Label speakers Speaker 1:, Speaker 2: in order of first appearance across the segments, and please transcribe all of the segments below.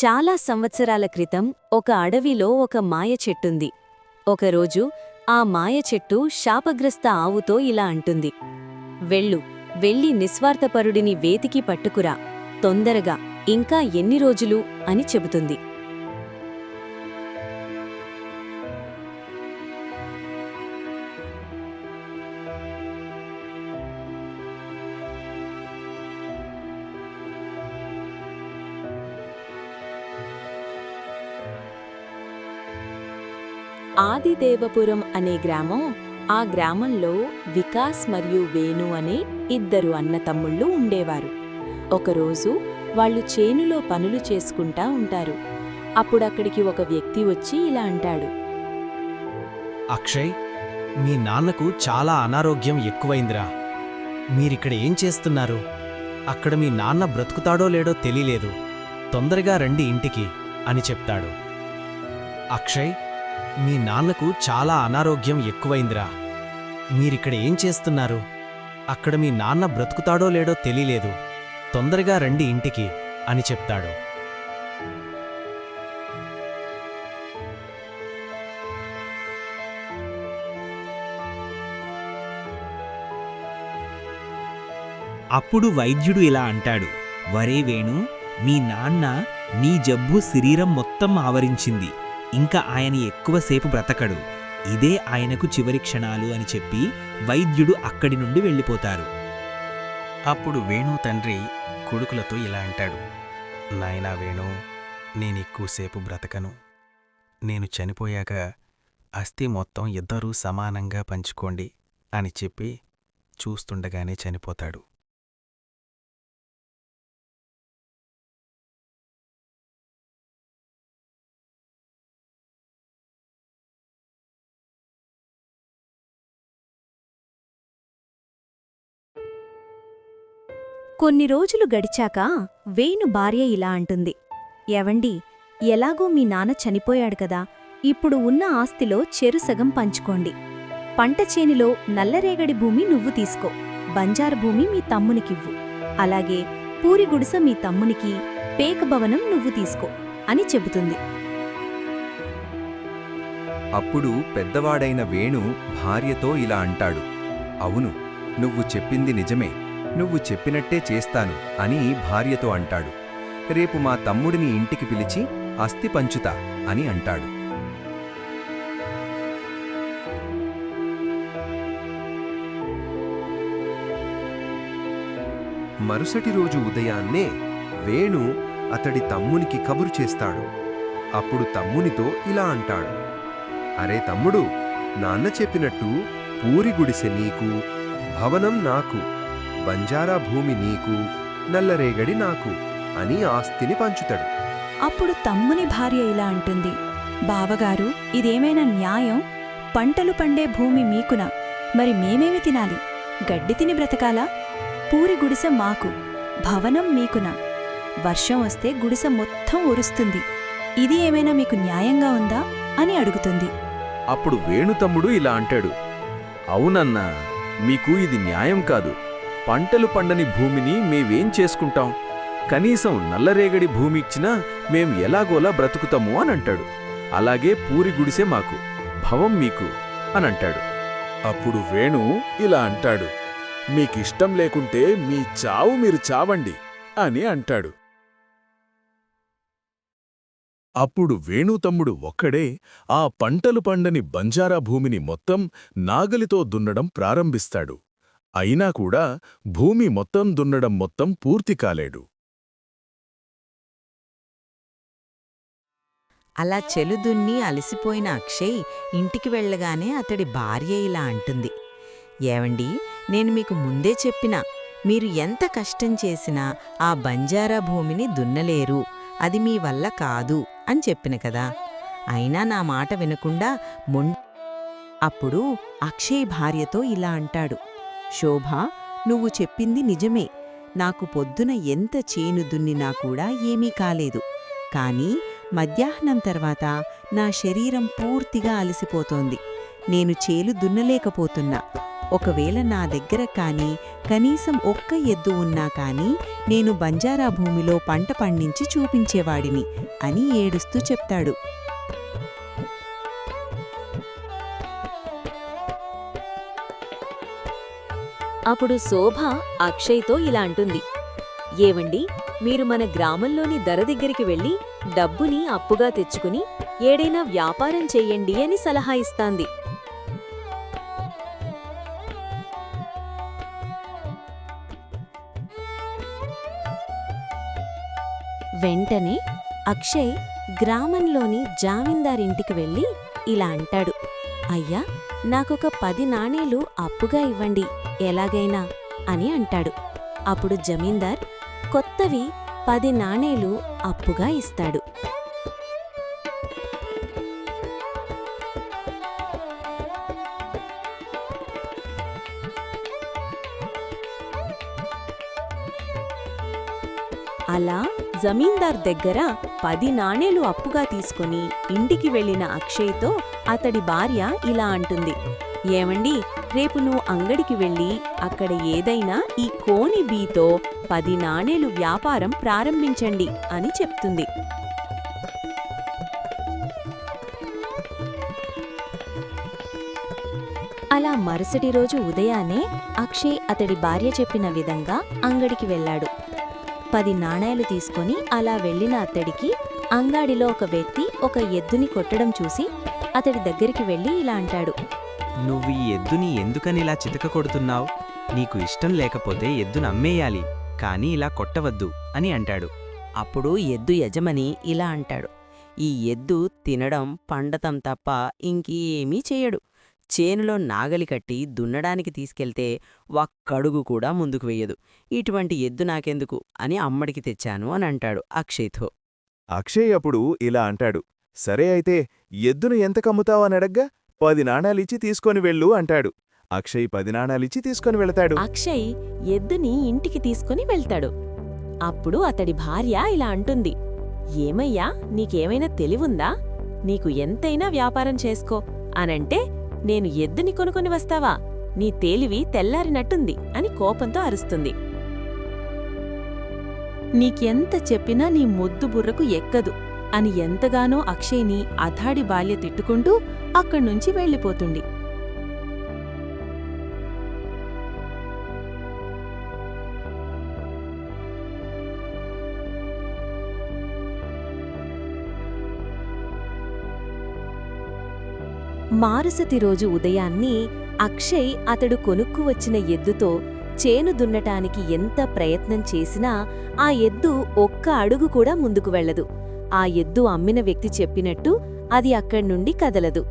Speaker 1: చాలా సంవత్సరాల క్రితం ఒక అడవిలో ఒక మాయ చెట్టుంది. ఒకరోజు ఆ మాయ చెట్టు శాపగ్రస్త ఆవుతో ఇలా అంటుంది. వెళ్ళు వెళ్ళి నిస్వార్థపరుడిని వేతికి పట్టుకురా. తొందరగా ఇంకా ఎన్ని రోజులు? అని చెబుతుంది. ఆదిదేవపురం అనే గ్రామం ఆ గ్రామంలో వికాస్ మరియు వేణు అనే ఇద్దరు అన్నతమ్ముళ్ళు ఉండేవారు. ఒకరోజు వాళ్ళు చేనులో పనులు చేసుకుంటా ఉంటారు. అప్పుడక్కడికి ఒక వ్యక్తి వచ్చి ఇలా అంటాడు.
Speaker 2: అక్షయ్ మీ నాన్నకు చాలా అనారోగ్యం ఎక్కువైందిరా. మీరిక్కడ ఏం చేస్తున్నారు? అక్కడ మీ నాన్న బ్రతుకుతాడో లేడో తెలియలేదు. తొందరగా రండి ఇంటికి అని చెప్తాడు. అక్షయ్ మీ నాన్నకు చాలా అనారోగ్యం ఎక్కువైందిరా. మీరిక్కడ ఏం చేస్తున్నారు? అక్కడ మీ నాన్న బ్రతుకుతాడో లేడో తెలియలేదు. తొందరగా రండి ఇంటికి అని చెప్తాడు.
Speaker 3: అప్పుడు వైద్యుడు ఇలా అంటాడు వరే వేణు మీ నాన్న నీ జబ్బు శరీరం మొత్తం ఆవరించింది. ఇంకా ఆయన ఎక్కువసేపు బ్రతకడు. ఇదే ఆయనకు చివరి క్షణాలు అని చెప్పి వైద్యుడు అక్కడి నుండి వెళ్ళిపోతారు.
Speaker 2: అప్పుడు వేణు తండ్రి కొడుకులతో ఇలా అంటాడు. నాయనా వేణు నేను ఎక్కువసేపు బ్రతకను. నేను చనిపోయాక అస్థి మొత్తం ఇద్దరూ సమానంగా పంచుకోండి అని చెప్పి చూస్తుండగానే చనిపోతాడు.
Speaker 1: కొన్ని రోజులు గడిచాక వేణు భార్య ఇలా అంటుంది. ఎవండి ఎలాగో మీ నాన్న చనిపోయాడు కదా ఇప్పుడు ఉన్న ఆస్తిలో చెరుసగం పంచుకోండి. పంట చేనిలో నల్లరేగడి భూమి నువ్వు తీసుకో. బంజారు భూమి మీ తమ్మునికివ్వు. అలాగే పూరి గుడిస మీ తమ్మునికి పేక భవనం నువ్వు తీసుకో అని చెబుతుంది.
Speaker 4: అప్పుడు పెద్దవాడైన వేణు భార్యతో ఇలా అంటాడు. అవును నువ్వు చెప్పింది నిజమే. నువ్వు చెప్పినట్టే చేస్తాను అని భార్యతో అంటాడు. రేపు మా తమ్ముడిని ఇంటికి పిలిచి అస్థి పంచుతా అని అంటాడు. మరుసటి రోజు ఉదయాన్నే వేణు అతడి తమ్మునికి కబురు చేస్తాడు. అప్పుడు తమ్మునితో ఇలా అంటాడు. అరే తమ్ముడు నాన్న చెప్పినట్టు పూరి గుడిసె నీకు భవనం నాకు. బంజారా భూమి నీకు నల్లరేగడి నాకు అని ఆస్తిని పంచుతాడు.
Speaker 1: అప్పుడు తమ్ముని భార్య ఇలా అంటుంది బావగారు ఇదేమైనా న్యాయం? పంటలు పండే భూమి మీకునా? మరి మేమేమి తినాలి? గడ్డి తిని బ్రతకాలా? పూరి గుడిసె మాకు భవనం మీకునా? వర్షం వస్తే గుడిసె మొత్తం ఉరుస్తుంది ఇది ఏమైనా మీకు న్యాయంగా ఉందా? అని అడుగుతుంది.
Speaker 5: అప్పుడు వేణుతమ్ముడు ఇలా అంటాడు అవునన్నా మీకు ఇది న్యాయం కాదు. పంటలు పండని భూమిని మేవేం చేసుకుంటాం? కనీసం నల్లరేగడి భూమి ఇచ్చినా మేం ఎలాగోలా బ్రతుకుతాము అని అంటాడు. అలాగే పూరి గుడిసే మాకు భవం మీకు అనంటాడు
Speaker 6: అప్పుడు వేణు ఇలా అంటాడు మీకిష్టం లేకుంటే మీ చావు మీరు చావండి అని అంటాడు. అప్పుడు వేణు తమ్ముడు ఒక్కడే ఆ పంటలు పండని బంజారా భూమిని మొత్తం నాగలితో దున్నడం ప్రారంభిస్తాడు. అయినా కూడా భూమి మొత్తం దున్నడం మొత్తం పూర్తి కాలేడు.
Speaker 7: అలా చెలుదున్ని అలసిపోయిన అక్షయ్ ఇంటికి వెళ్ళగానే అతడి భార్య ఇలా అంటుంది. ఏవండి నేను మీకు ముందే చెప్పినా మీరు ఎంత కష్టం చేసినా ఆ బంజారా భూమిని దున్నలేరు అది మీ వల్ల కాదు అని చెప్పిన కదా. అయినా నా మాట వినకుండా మొం అప్పుడు అక్షయ్ భార్యతో ఇలా అంటాడు. శోభ నువ్వు చెప్పింది నిజమే. నాకు పొద్దున ఎంత చేను దున్నినా కూడా ఏమీ కాలేదు. కానీ మధ్యాహ్నం తర్వాత నా శరీరం పూర్తిగా అలసిపోతోంది. నేను చేలు దున్నలేకపోతున్నా. ఒకవేళ నా దగ్గర కానీ కనీసం ఒక్క ఎద్దు ఉన్నా కానీ నేను బంజారా భూమిలో పంట పండించి చూపించేవాడిని అని ఏడుస్తూ చెప్తాడు.
Speaker 1: అప్పుడు శోభ అక్షయ్తో ఇలా అంటుంది. ఏవండి మీరు మన గ్రామంలోని ధర దగ్గరికి వెళ్ళి డబ్బుని అప్పుగా తెచ్చుకుని ఏడైనా వ్యాపారం చెయ్యండి అని సలహా ఇస్తాంది. వెంటనే అక్షయ్ గ్రామంలోని జామీందారింటికి వెళ్ళి ఇలా అంటాడు. అయ్యా నాకొక పది నాణేలు అప్పుగా ఇవ్వండి. ఎలాగైనా అని అంటాడు. అప్పుడు జమీందార్ కొత్తవి పది నాణేలు అప్పుగా ఇస్తాడు. అలా జమీందార్ దగ్గర పది నాణేలు అప్పుగా తీసుకుని ఇంటికి వెళ్ళిన అక్షయ్తో అతడి భార్య ఇలా అంటుంది. ఏమండి రేపు నువ్వు అంగడికి వెళ్ళి అక్కడ ఏదైనా ఈ కోణి బీతో పది నాణేలు వ్యాపారం ప్రారంభించండి అని చెప్తుంది. అలా మరుసటి రోజు ఉదయాన్నే అక్షయ్ అతడి భార్య చెప్పిన విధంగా అంగడికి వెళ్ళాడు. పది నాణేలు తీసుకొని అలా వెళ్ళిన అతడికి అంగాడిలో ఒక వ్యక్తి ఒక ఎద్దుని కొట్టడం చూసి అతడి దగ్గరికి వెళ్ళి ఇలా అంటాడు.
Speaker 3: నువ్వు ఈ ఎద్దుని ఎందుకని ఇలా చితక కొడుతున్నావు నీకు ఇష్టం లేకపోతే ఎద్దును అమ్మేయాలి కానీ ఇలా కొట్టవద్దు అని అంటాడు.
Speaker 7: అప్పుడు ఎద్దు యజమని ఇలా అంటాడు. ఈ ఎద్దు తినడం పండతం తప్ప ఇంకేమీ చేయడు. చేనులో నాగలి కట్టి దున్నడానికి తీసుకెళ్తే ఒక్కడుగు కూడా ముందుకు వెయ్యదు ఇటువంటి ఎద్దు నాకెందుకు? అని అమ్మడికి తెచ్చాను అని అంటాడు అక్షయ్తో.
Speaker 8: అక్షయ్ అప్పుడు ఇలా అంటాడు. సరే అయితే ఎద్దును ఎంత కమ్ముతావని అడగ్గా? పది నాణాలిచ్చి తీసుకొని వెళ్ళు అంటాడు. అక్షయ్ పది నాణాలిచ్చి తీసుకొని వెళతాడు.
Speaker 1: అక్షయ్ ఎద్దుని ఇంటికి తీసుకుని వెళ్తాడు. అప్పుడు అతడి భార్య ఇలా అంటుంది. ఏమయ్యా నీకేమైనా తెలివుందా? నీకు ఎంతైనా వ్యాపారం చేసుకో. అనంటే నేను ఎద్దుని కొనుక్కొని వస్తావా? నీ తేలివి తెల్లారినట్టుంది అని కోపంతో అరుస్తుంది. నీకెంత చెప్పినా నీ మొద్దు బుర్రకు ఎక్కదు. అని ఎంతగానో అక్షయ్ని అథాడి బాల్య తిట్టుకుంటూ అక్కడ్నుంచి వెళ్ళిపోతుంది. మారుసతి రోజు ఉదయాన్ని అక్షయ్ అతడు కొనుక్కు వచ్చిన ఎద్దుతో చేను దున్నటానికి ఎంత ప్రయత్నం చేసినా ఆ ఎద్దు ఒక్క అడుగు కూడా ముందుకు వెళ్ళదు. ఆ ఎద్దు అమ్మిన వ్యక్తి చెప్పినట్టు అది అక్కడ్నుండి కదలదు.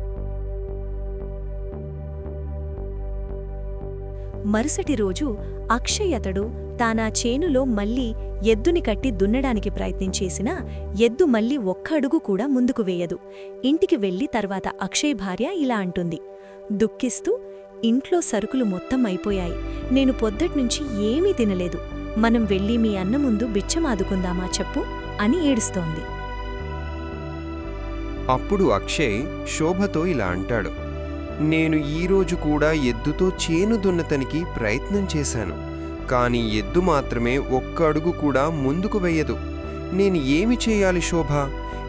Speaker 1: మరుసటి రోజు అక్షయ్ అతడు తానా చేనులో మళ్ళీ ఎద్దుని కట్టి దున్నడానికి ప్రయత్నించేసినా ఎద్దు మళ్ళీ ఒక్క అడుగు కూడా ముందుకు వేయదు. ఇంటికి వెళ్ళి తర్వాత అక్షయ్ భార్య ఇలా అంటుంది. దుఃఖిస్తూ ఇంట్లో సరుకులు మొత్తం అయిపోయాయి. నేను పొద్దట్నుంచి ఏమీ తినలేదు. మనం వెళ్ళి మీ అన్న ముందు బిచ్చమాదుకుందామా చెప్పు అని ఏడుస్తోంది.
Speaker 4: అప్పుడు అక్షయ్ శోభతో ఇలా అంటాడు నేను ఈరోజు కూడా ఎద్దుతో చేను దున్నతనికి ప్రయత్నం చేశాను కానీ ఎద్దు మాత్రమే ఒక్క అడుగు కూడా ముందుకు వెయ్యదు నేను ఏమి చేయాలి శోభ?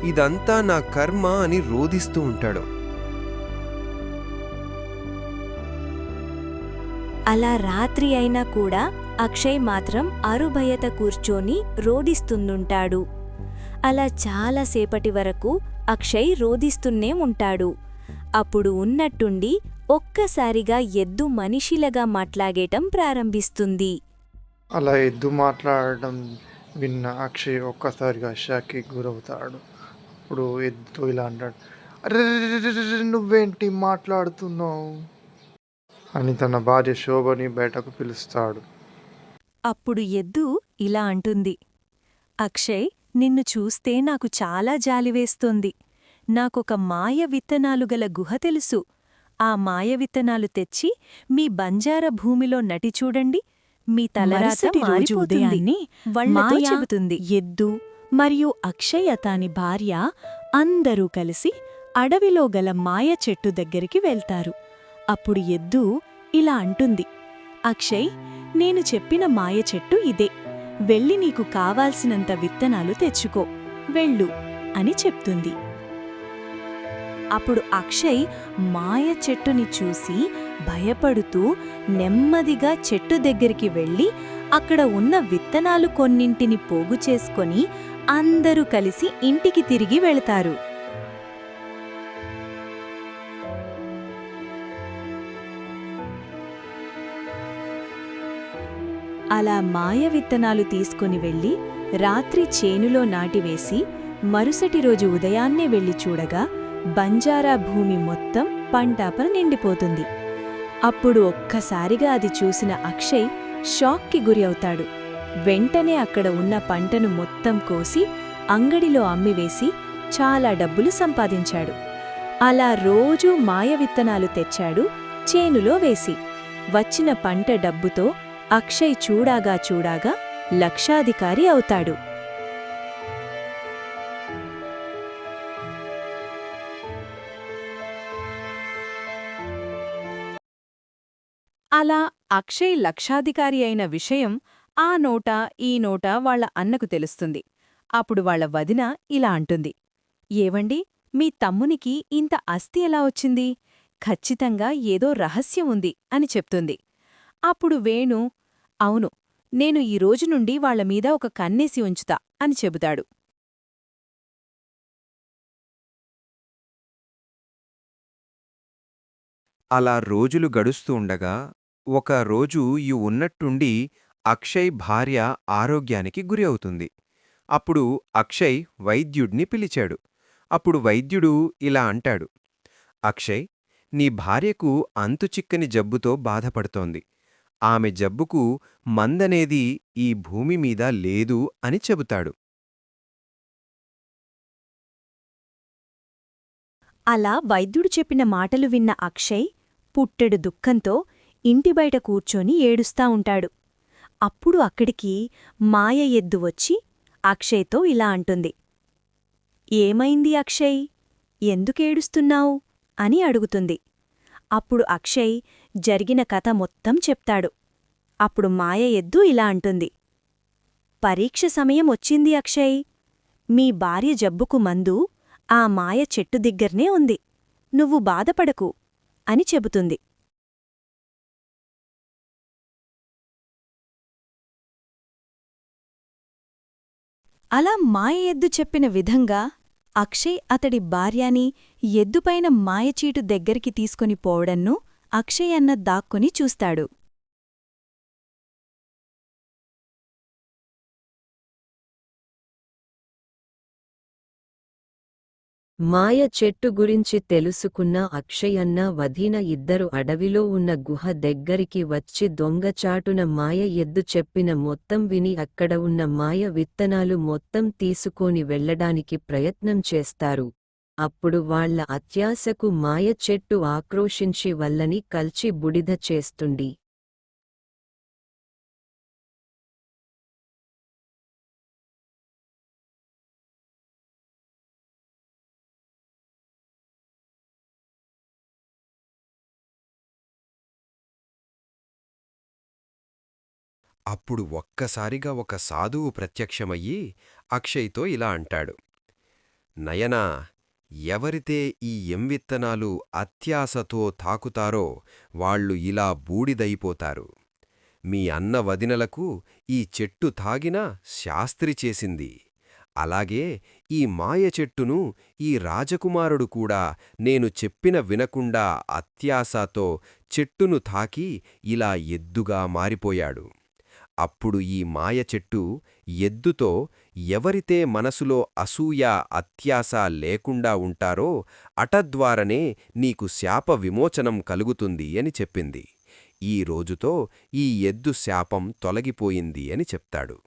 Speaker 4: ఇదంతా నా కర్మ అని రోధిస్తూ ఉంటాడు.
Speaker 1: అలా రాత్రి అయినా కూడా అక్షయ్ మాత్రం అరుభయత కూర్చొని రోదిస్తుండుంటాడు అలా చాలాసేపటి వరకు అక్షయ్ రోదిస్తూనే ఉంటాడు. అప్పుడు ఉన్నట్టుండి ఒక్కసారిగా ఎద్దు మనిషిలగా మాట్లాడటం ప్రారంభిస్తుంది.
Speaker 9: అలా ఎద్దు మాట్లాడడం విన్న అక్షయ్ ఒక్కసారిగా షాక్కి గురవుతాడు. అప్పుడు ఎద్దుతో ఇలా అంటాడు అరే నువ్వేంటి మాట్లాడుతున్నావు? అని తన భార్య శోభని బయటకు పిలుస్తాడు.
Speaker 1: అప్పుడు ఎద్దు ఇలా అంటుంది అక్షయ్ నిన్ను చూస్తే నాకు చాలా జాలివేస్తోంది నాకొక మాయ విత్తనాలు గల గుహ తెలుసు. ఆ మాయ విత్తనాలు తెచ్చి మీ బంజార భూమిలో నటి చూడండి. మీ తలరాత మారిపోతుంది.
Speaker 10: మాయ,
Speaker 1: చెబుతుంది.
Speaker 10: ఎద్దు మరియు అక్షయ్ అతాని భార్య అందరూ కలిసి అడవిలో గల మాయ చెట్టు దగ్గరికి వెళ్తారు. అప్పుడు ఎద్దు ఇలా అంటుంది. అక్షయ్ నేను చెప్పిన మాయ చెట్టు ఇదే. వెళ్ళి నీకు కావాల్సినంత విత్తనాలు తెచ్చుకో వెళ్ళు అని చెప్తుంది.
Speaker 1: అప్పుడు అక్షయ్ మాయ చెట్టుని చూసి భయపడుతూ నెమ్మదిగా చెట్టు దగ్గరికి వెళ్ళి అక్కడ ఉన్న విత్తనాలు కొన్నింటిని పోగు చేసుకొని అందరూ కలిసి ఇంటికి తిరిగి వెళతారు. అలా మాయ విత్తనాలు తీసుకుని వెళ్ళి రాత్రి చేనులో నాటివేసి మరుసటి రోజు ఉదయాన్నే వెళ్ళి చూడగా బంజారా భూమి మొత్తం పంటాపన నిండిపోతుంది. అప్పుడు ఒక్కసారిగా అది చూసిన అక్షయ్ షాక్కి గురి అవుతాడు. వెంటనే అక్కడ ఉన్న పంటను మొత్తం కోసి అంగడిలో అమ్మివేసి చాలా డబ్బులు సంపాదించాడు. అలా రోజూ మాయ విత్తనాలు తెచ్చాడు చేనులో వేసి. వచ్చిన పంట డబ్బుతో అక్షయ్ చూడాగా చూడాగా లక్షాధికారి అవుతాడు. అలా అక్షయ్ లక్షాధికారి అయిన విషయం ఆ నోట ఈ నోట వాళ్ళ అన్నకు తెలుస్తుంది. అప్పుడు వాళ్ళ వదిన ఇలా అంటుంది. ఏవండి మీ తమ్మునికి ఇంత అస్తి ఎలా వచ్చింది? ఖచ్చితంగా ఏదో రహస్యం ఉంది అని చెప్తుంది. అప్పుడు వేణు అవును నేను ఈ రోజు నుండి వాళ్ళ మీద ఒక కన్నేసి ఉంచుతా అని చెబుతాడు.
Speaker 4: అలా రోజులు గడుస్తూ ఉండగా ఒక రోజు ఈ ఉన్నట్టుండి అక్షయ్ భార్య ఆరోగ్యానికి గురి అవుతుంది. అప్పుడు అక్షయ్ వైద్యుడిని పిలిచాడు. అప్పుడు వైద్యుడు ఇలా అంటాడు. అక్షయ్ నీ భార్యకు అంతుచిక్కని జబ్బుతో బాధపడుతోంది. ఆమె జబ్బుకు మందనేది ఈ భూమి మీద లేదు అని చెబుతాడు.
Speaker 1: అలా వైద్యుడు చెప్పిన మాటలు విన్న అక్షయ్ పుట్టెడు దుఃఖంతో ఇంటి బయట కూర్చొని ఏడుస్తా ఉంటాడు. అప్పుడు అక్కడికి మాయ ఎద్దు వచ్చి అక్షయ్తో ఇలా అంటుంది. ఏమైంది అక్షయ్? ఎందుకేడుస్తున్నావు అని అడుగుతుంది. అప్పుడు అక్షయ్ జరిగిన కథ మొత్తం చెప్తాడు. అప్పుడు మాయ ఎద్దు ఇలా అంటుంది. పరీక్ష సమయం వచ్చింది అక్షయ్. మీ భార్య జబ్బుకు మందు ఆ మాయ చెట్టు దగ్గర్నే ఉంది. నువ్వు బాధపడకు అని చెబుతుంది. అలా మాయ ఎద్దు చెప్పిన విధంగా అక్షయ్ అతడి భార్యాని ఎద్దుపైన మాయచీటు దగ్గరికి తీసుకొని పోవడన్ను అక్షయ్ అన్న దాక్కుని చూస్తాడు.
Speaker 11: మాయ చెట్టు గురించి తెలుసుకున్న అక్షయన్న వధీన ఇద్దరు అడవిలో ఉన్న గుహ దగ్గరికి వచ్చి దొంగచాటున మాయ ఎద్దు చెప్పిన మొత్తం విని అక్కడ ఉన్న మాయ విత్తనాలు మొత్తం తీసుకొని వెళ్ళడానికి ప్రయత్నం చేస్తారు. అప్పుడు వాళ్ళ అత్యాశకు మాయ చెట్టు ఆక్రోశించి వల్లని కల్చి బుడిద చేస్తుంది.
Speaker 4: అప్పుడు ఒక్కసారిగా ఒక సాధువు ప్రత్యక్షమయ్యి అక్షయ్తో ఇలా అంటాడు. నయనా ఎవరితే ఈ ఎంవిత్తనాలు అత్యాశతో తాకుతారో వాళ్ళు ఇలా బూడిదైపోతారు. మీ అన్న వదినలకు ఈ చెట్టు తాగిన శాస్త్రి చేసింది. అలాగే ఈ మాయ చెట్టును ఈ రాజకుమారుడు కూడా నేను చెప్పిన వినకుండా అత్యాశతో చెట్టును తాకి ఇలా ఎద్దుగా మారిపోయాడు. అప్పుడు ఈ మాయ చెట్టు ఎద్దుతో ఎవరితే మనసులో అసూయ అత్యాస లేకుండా ఉంటారో అటద్వారనే నీకు శాప విమోచనం కలుగుతుంది అని చెప్పింది. ఈ రోజుతో ఈ ఎద్దు శాపం తొలగిపోయింది అని చెప్తాడు.